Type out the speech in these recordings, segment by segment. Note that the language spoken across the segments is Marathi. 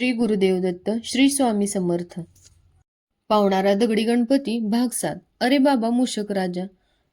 श्री गुरुदेव दत्त श्री स्वामी समर्थ. पावणारा दगडी गणपती भाग सात. अरे बाबा मूषक राजा.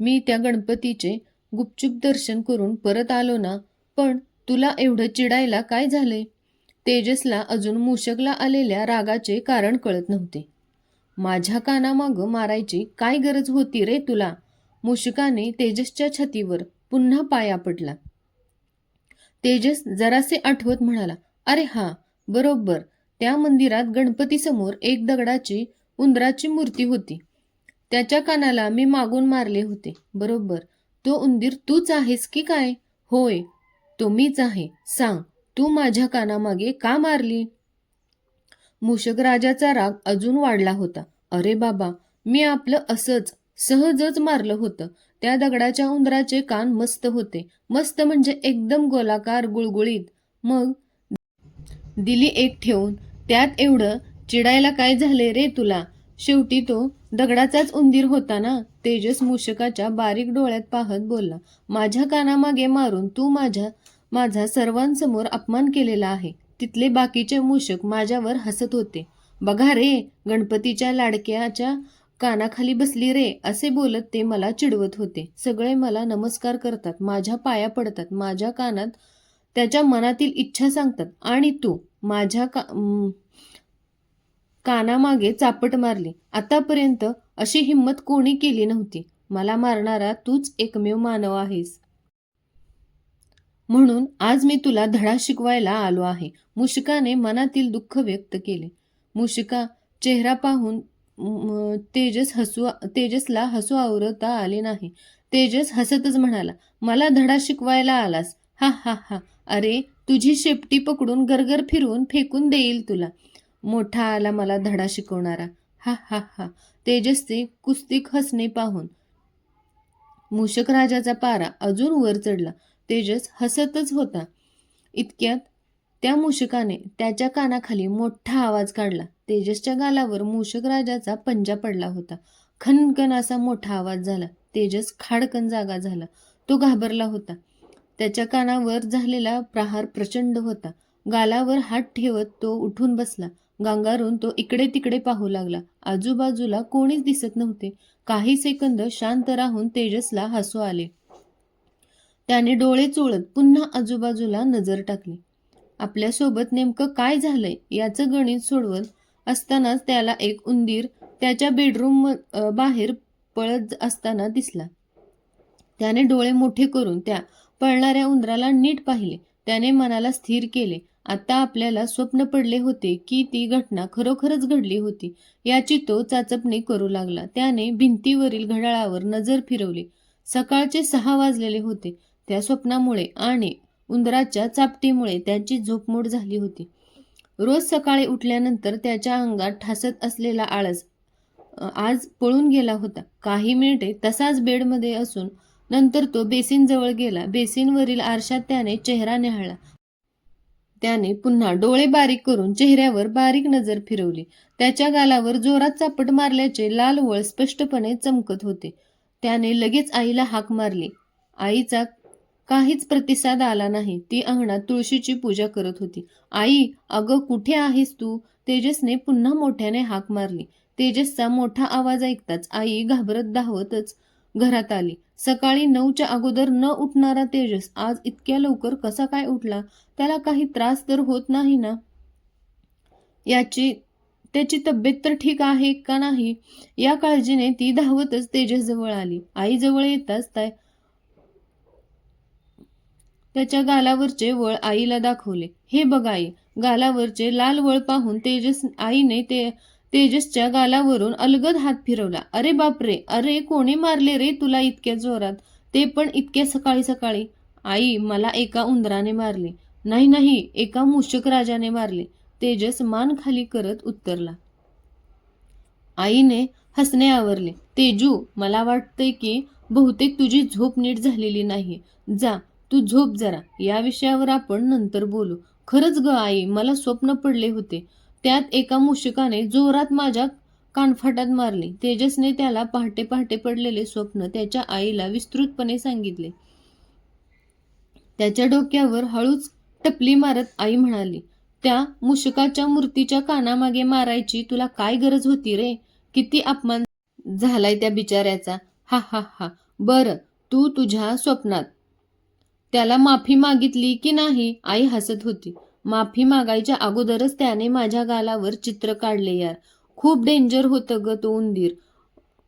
मी त्या गणपतीचे गुपचूप दर्शन करून परत आलो ना पण तुला एवढं चिडायला काय झाले तेजसला अजून मूषकला आलेल्या रागाचे कारण कळत नव्हते. माझ्या कानामागं मारायची काय गरज होती रे तुला? मूषकाने तेजसच्या छातीवर पुन्हा पाया पडला. तेजस जरासे आठवत म्हणाला अरे हा बरोबर. त्या मंदिरात गणपतीसमोर एक दगडाची उंदराची मूर्ती होती. त्याच्या कानाला मी मागून मारले होते. बरोबर. तो उंदीर तूच आहेस की काय? होय. तो मीच आहे. सांग तू माझ्या कानामागे का मारली? मूषक राजाचा राग अजून वाढला होता. अरे बाबा मी आपलं असंच सहजच मारलं होतं. त्या दगडाच्या उंदराचे कान मस्त होते. मस्त म्हणजे एकदम गोलाकार गुळगुळीत. मग दिली एक ठेवून. त्यात एवढं चिडायला काय झाले रे तुला? शेवटी तो दगडाचाच उंदीर होता ना? तेजस मूषकाच्या बारीक डोळ्यात पाहत बोलला माझ्या कानामागे मारून तू माझ्या माझा सर्वांसमोर अपमान केलेला आहे. तिथले बाकीचे मूषक माझ्यावर हसत होते. बघा रे गणपतीच्या लाडक्याच्या कानाखाली बसली रे असे बोलत ते मला चिडवत होते. सगळे मला नमस्कार करतात माझ्या पाया पडतात माझ्या कानात त्याच्या मनातील इच्छा सांगतात. आणि तू माझ्या का कानामागे चापट मारली. आतापर्यंत अशी हिंमत कोणी केली नव्हती. मला मारणारा तूच एकमेव मानव आहेस. म्हणून आज मी तुला धडा शिकवायला आलो आहे. मुशिकाने मनातील दुःख व्यक्त केले. मुशिका चेहरा पाहून तेजस हसू तेजसला हसू आवरता आले नाही. तेजस हसतच म्हणाला मला धडा शिकवायला आलास. हा हा हा. अरे तुझी शेपटी पकडून गरगर फिरवून फेकून देईल तुला. मोठा आला मला धडा शिकवणारा. हा हा हा. तेजस्वी कुस्तीक हसणे पाहून. मूषक राजाचा पारा अजून वर चढला. तेजस हसतच होता. इतक्यात त्या मूषकाने त्याच्या कानाखाली मोठा आवाज काढला. तेजसच्या गालावर मूषक राजाचा पंजा पडला होता. खनकन असा मोठा आवाज झाला. तेजस खाडकन जागा झाला. तो घाबरला होता. त्याच्या कानावर झालेला प्रहार प्रचंड होता. गालावर हात ठेवत तो उठून बसला. गांगारून तो इकडे तिकडे पाहू लागला. आजूबाजूला कोणीच दिसत नव्हते. काही सेकंद शांत राहून तेजसला हसू आले. त्याने डोळे चोळत पुन्हा आजूबाजूला नजर टाकली. आपल्यासोबत नेमकं काय झालंय याचं गणित सोडवत असतानाच त्याला एक उंदीर त्याच्या बेडरूम बाहेर पळत असताना दिसला. त्याने डोळे मोठे करून त्या पळणाऱ्या उंदराला नीट पाहिले. त्याने मनाला स्थिर केले. आता आपल्याला स्वप्न पडले होते की ती घटना खरोखरच घडली होती. याची तो चाचपणी करू लागला. त्याने भिंतीवरील घड्याळावर नजर फिरवली. सकाळचे सहा वाजलेले होते. त्या स्वप्नामुळे आणि उंदराच्या चापटीमुळे त्याची झोपमोड झाली होती. रोज सकाळी उठल्यानंतर त्याच्या अंगात ठासत असलेला आळस आज पळून गेला होता. काही मिनिटे तसाच बेडमध्ये असून नंतर तो बेसिनजवळ गेला. बेसिनवरील आरशात त्याने चेहरा निहाळला त्याने पुन्हा डोळे बारीक करून चेहऱ्यावर बारीक नजर फिरवली. त्याच्या गालावर जोरात चापट मारल्याचे लाल वळ स्पष्टपणे चमकत होते. त्याने लगेच आईला हाक मारली. आईचा काहीच प्रतिसाद आला नाही. ती अंगणात तुळशीची पूजा करत होती. आई अगं कुठे आहेस तू? तेजसने पुन्हा मोठ्याने हाक मारली. तेजसचा मोठा आवाज ऐकताच आई घाबरत धावतच घरात आली. सकाळी नऊच्या अगोदर न उठणारा तेजस आज इतक्या लवकर कसा काय उठला? त्याला काही त्रास तर होत नाही ना? याची त्याची तब्येत तर ठीक आहे का नाही? या काळजीने ती धावतच तेजस जवळ आली. आई जवळ येताच त्या त्याच्या गालावरचे वळ आईला दाखवले. हे बघ आई गालावरचे लाल वळ पाहून तेजस आईने ते तेजसच्या गालावरून अलगद हात फिरवला. अरे बापरे! अरे कोणी मारले रे तुला इतक्या जोरात? ते पण इतक्या सकाळी सकाळी. आई मला एका उंदराने मारले. नाही नाही एका मूषक राजाने मारले. तेजस मान खाली करत उत्तरला. आईने हसणे आवरले. तेजू मला वाटतंय की बहुतेक तुझी झोप नीट झालेली नाही. जा तू झोप जरा. या विषयावर आपण नंतर बोलू. खरंच ग आई मला स्वप्न पडले होते. त्यात एका मूषकाने जोरात माझ्या कानफाटात मारले. तेजसने त्याला पहाटे पहाटे पडलेले स्वप्न त्याच्या आईला विस्तृतपणे सांगितले. त्याच्या डोक्यावर हळूच टपली मारत आई म्हणाली त्या मुशकाच्या मूर्तीच्या कानामागे मारायची तुला काय गरज होती रे? किती अपमान झालाय त्या बिचाऱ्याचा. हा हा हा. बरं तू तुझ्या स्वप्नात त्याला माफी मागितली की नाही? आई हसत होती. माफी मागायच्या अगोदरच त्याने माझ्या गालावर चित्र काढले यार. खूप डेंजर होतं ग तो उंदीर.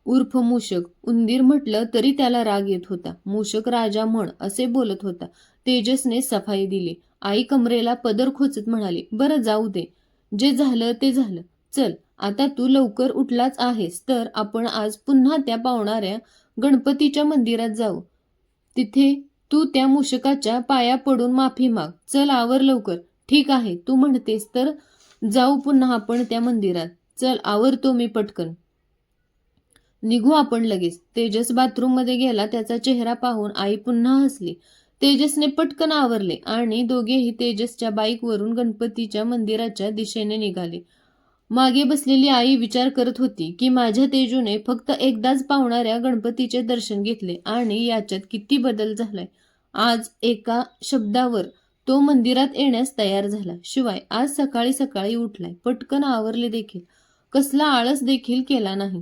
उर्फ मूषक. उंदीर म्हटलं तरी त्याला राग येत होता. मूषक राजा म्हण असे बोलत होता. तेजसने सफाई दिली. आई कमरेला पदर खोचत म्हणाली बरं जाऊ दे. जे झालं ते झालं. चल आता तू लवकर उठलाच आहेस तर आपण आज पुन्हा त्या पावणाऱ्या गणपतीच्या मंदिरात जाऊ. तिथे तू त्या मूषकाच्या पाया पडून माफी माग. चल आवर लवकर. ठीक आहे तू म्हणतेस तर जाऊ पुन्हा आपण त्या मंदिरात. चल आवरतो मी पटकन. निघू आपण लगेच. तेजस बाथरूममध्ये गेला त्याचा चेहरा पाहून आई पुन्हा हसली. तेजसने पटकन आवरले आणि दोघेही तेजसच्या बाईकवरून गणपतीच्या मंदिराच्या दिशेने निघाले. मागे बसलेली आई विचार करत होती की माझ्या तेजूने फक्त एकदाच पावणाऱ्या गणपतीचे दर्शन घेतले आणि याच्यात किती बदल झालाय. आज एका शब्दावर तो मंदिरात येण्यास तयार झाला. शिवाय आज सकाळी सकाळी उठलाय. पटकन आवरले देखील. कसला आळस देखील केला नाही.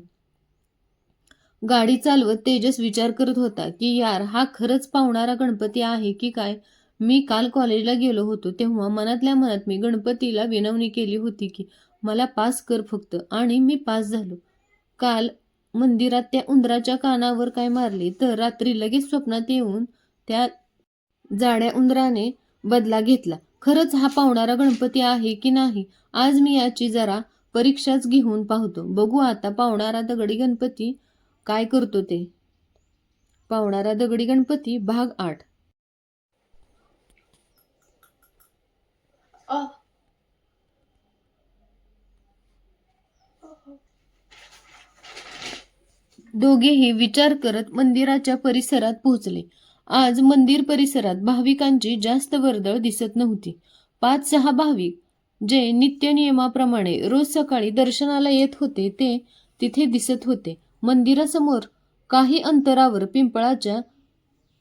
गाडी चालवत तेजस विचार करत होता की यार हा खरंच पावणारा गणपती आहे की काय? मी काल कॉलेजला गेलो होतो तेव्हा मनातल्या मनात मी गणपतीला विनवणी केली होती की मला पास कर फक्त आणि मी पास झालो. काल मंदिरात त्या उंदराच्या कानावर काय मारले तर रात्री लगेच स्वप्नात येऊन त्या जाड्या उंदराने बदला घेतला. खरंच हा पावणारा गणपती आहे की नाही आज मी याची जरा परीक्षाच घेऊन पाहतो. बघू आता पावणारा दगडी गणपती काय करतो ते. पावणारा दगडी गणपती भाग आठ. दोघेही विचार करत मंदिराच्या परिसरात पोहोचले. आज मंदिर परिसरात भाविकांची जास्त वर्दळ दिसत नव्हती. पाच सहा भाविक जे नित्य नियमाप्रमाणे रोज सकाळी दर्शनाला येत होते ते तिथे दिसत होते. मंदिरासमोर काही अंतरावर पिंपळाच्या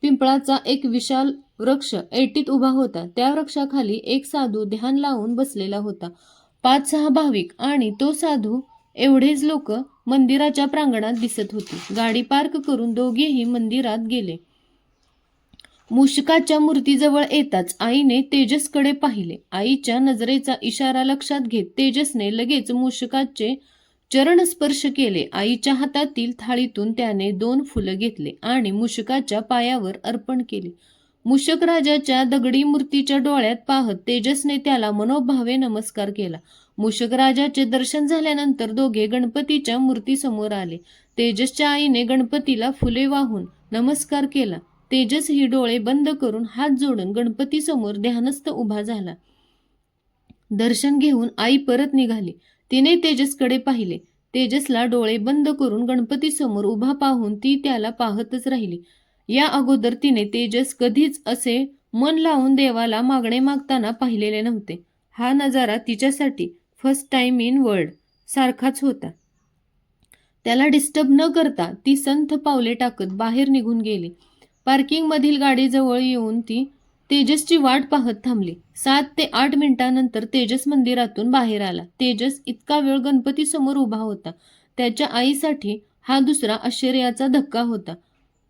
पिंपळाचा एक विशाल वृक्ष ऐटीत उभा होता. त्या वृक्षाखाली एक साधू ध्यान लावून बसलेला होता. पाच सहा भाविक आणि तो साधू एवढेच लोक मंदिराच्या प्रांगणात दिसत होते. गाडी पार्क करून दोघेही मंदिरात गेले. मूषकाच्या मूर्तीजवळ येताच आईने तेजसकडे पाहिले. आईच्या नजरेचा इशारा लक्षात घेत तेजसने लगेच मूषकाचे चरण स्पर्श केले. आईच्या हातातील थाळीतून त्याने दोन फुलं घेतले आणि मूषकाच्या पायावर अर्पण केले. मूषक राजाच्या दगडी मूर्तीच्या डोळ्यात पाहत तेजसने त्याला मनोभावे नमस्कार केला. मूषक राजाचे दर्शन झाल्यानंतर दोघे गणपतीच्या मूर्तीसमोर आले. तेजसच्या आईने गणपतीला फुले वाहून नमस्कार केला. तेजस ही डोळे बंद करून हात जोडून गणपतीसमोर ध्यानस्थ उभा झाला. दर्शन घेऊन आई परत निघाली. तिने तेजसकडे पाहिले. तेजसला डोळे बंद करून गणपतीसमोर उभा पाहून ती त्याला पाहतच राहिली. या अगोदर तिने तेजस कधीच असे मन लावून देवाला मागणे मागताना पाहिलेले नव्हते. हा नजारा तिच्यासाठी फर्स्ट टाइम इन वर्ल्ड सारखाच होता. त्याला डिस्टर्ब न करता ती संथ पावले टाकत बाहेर निघून गेली. पार्किंगमधील गाडीजवळ येऊन ती तेजसची वाट पाहत थांबली. सात ते आठ मिनिटांनंतर तेजस मंदिरातून बाहेर आला. तेजस इतका वेळ गणपती समोर उभा होता. त्याच्या आईसाठी हा दुसरा आश्चर्याचा धक्का होता.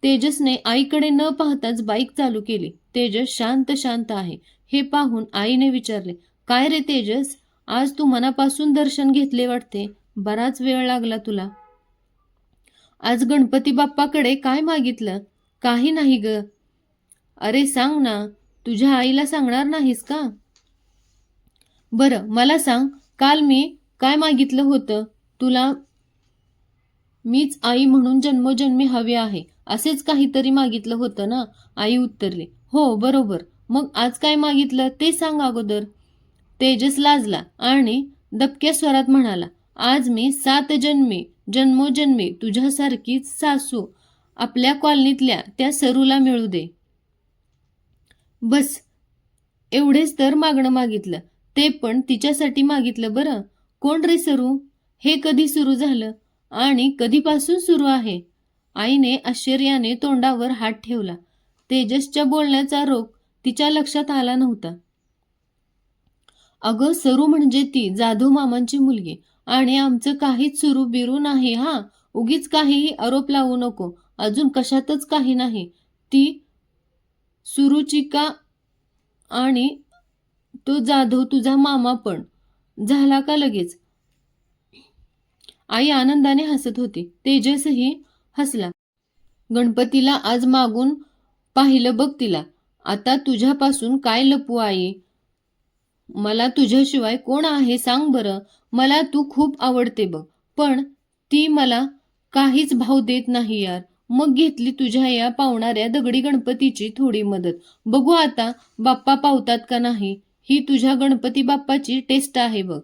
तेजसने आईकडे न पाहताच बाईक चालू केली. तेजस शांत शांत आहे. हे पाहून आईने विचारले काय रे तेजस? आज तू मनापासून दर्शन घेतले वाटते? बराच वेळ लागला तुला. आज गणपती बाप्पाकडे काय मागितलं? काही नाही ग. अरे सांग ना तुझ्या आईला सांगणार नाहीस का? बरं मला सांग काल मी काय मागितलं होतं? तुला मीच आई म्हणून जन्मोजन्मी हवे आहे असेच काहीतरी मागितलं होतं ना? आई उत्तरली हो बरोबर. मग आज काय मागितलं ते सांग अगोदर. तेजस लाजला आणि दबक्या स्वरात म्हणाला आज मी सात जन्मे जन्मोजन्मे तुझ्यासारखीच सासू आपल्या कॉलनीतल्या त्या सरूला मिळू दे. बस एवढेच तर मागणं मागितलं. ते पण तिच्यासाठी मागितलं बरं. कोण रे सरू? हे कधी सुरू झालं? आणि कधीपासून सुरू आहे? आईने आश्चर्याने तोंडावर हात ठेवला. तेजसच्या बोलण्याचा रोग तिच्या लक्षात आला नव्हता. अगं सरू म्हणजे ती जाधव मामांची मुलगी. आणि आमचं काहीच सुरू बिरू नाही हा. उगीच काहीही आरोप लावू नको. अजून कशातच काही नाही. ती सुरुचिका आणि तो जाधव तुझा मामा पण. झाला का लगेच? आई आनंदाने हसत होती. तेजसही हसला. गणपतीला आज मागून पाहिलं बघ तिला. आता तुझ्यापासून काय लपू आई? मला तुझ्याशिवाय कोण आहे सांग बरं. मला तू खूप आवडते बघ. पण ती मला काहीच भाव देत नाही यार. मग घेतली तुझ्या या पावणाऱ्या दगडी गणपतीची थोडी मदत. बघू आता बाप्पा पावतात का नाही? ही तुझ्या गणपती बाप्पाची टेस्ट आहे बघ.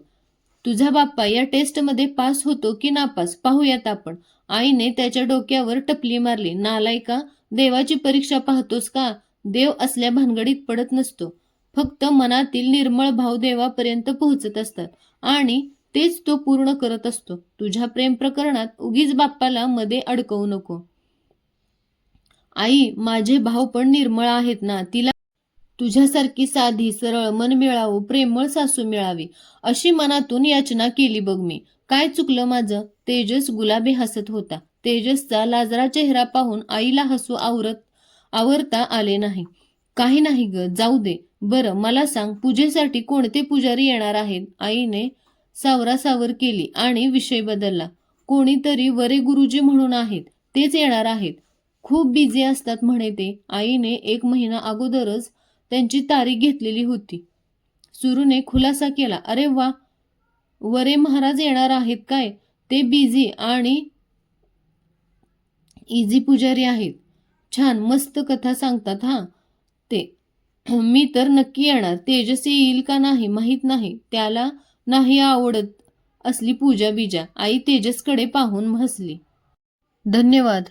तुझा बाप्पा या टेस्टमध्ये पास होतो की नापास? पाहूयात आपण. आईने त्याच्या डोक्यावर टपली मारली. नालायका देवाची परीक्षा पाहतोस का? देव असल्या भानगडीत पडत नसतो. फक्त मनातील निर्मळ भाव देवापर्यंत पोहोचत असतात. आणि तेच तो पूर्ण करत असतो. तुझ्या प्रेम प्रकरणात उगीच बाप्पाला मध्ये अडकवू नको. आई माझे भाव पण निर्मळ आहेत ना तिला तुझ्यासारखी साधी सरळ मन मिळावं प्रेमळ सासू मिळावी अशी मनातून याचना केली बघ मी. काय चुकलं माझं? तेजस गुलाबी हसत होता. तेजसचा लाजरा चेहरा पाहून आईला हसू आवरत आवरता आले नाही. काही नाही ग जाऊ दे. बरं मला सांग पूजेसाठी कोणते पुजारी येणार आहेत? आईने सावरासावर केली आणि विषय बदलला. कोणीतरी वरे गुरुजी म्हणून आहेत तेच येणार आहेत. खूप बिझी असतात म्हणे ते. आईने एक महिना अगोदरच त्यांची तारीख घेतलेली होती. सुरूने खुलासा केला. अरे वा! वरे महाराज येणार आहेत काय? ते बिझी आणि इझी पुजारी आहेत. छान मस्त कथा सांगतात हा. ते. मी तर नक्की येणार. तेजसी येईल का नाही माहीत नाही. त्याला नाही आवडत असली पूजा बिजा आई तेजसकडे पाहून हसली. धन्यवाद.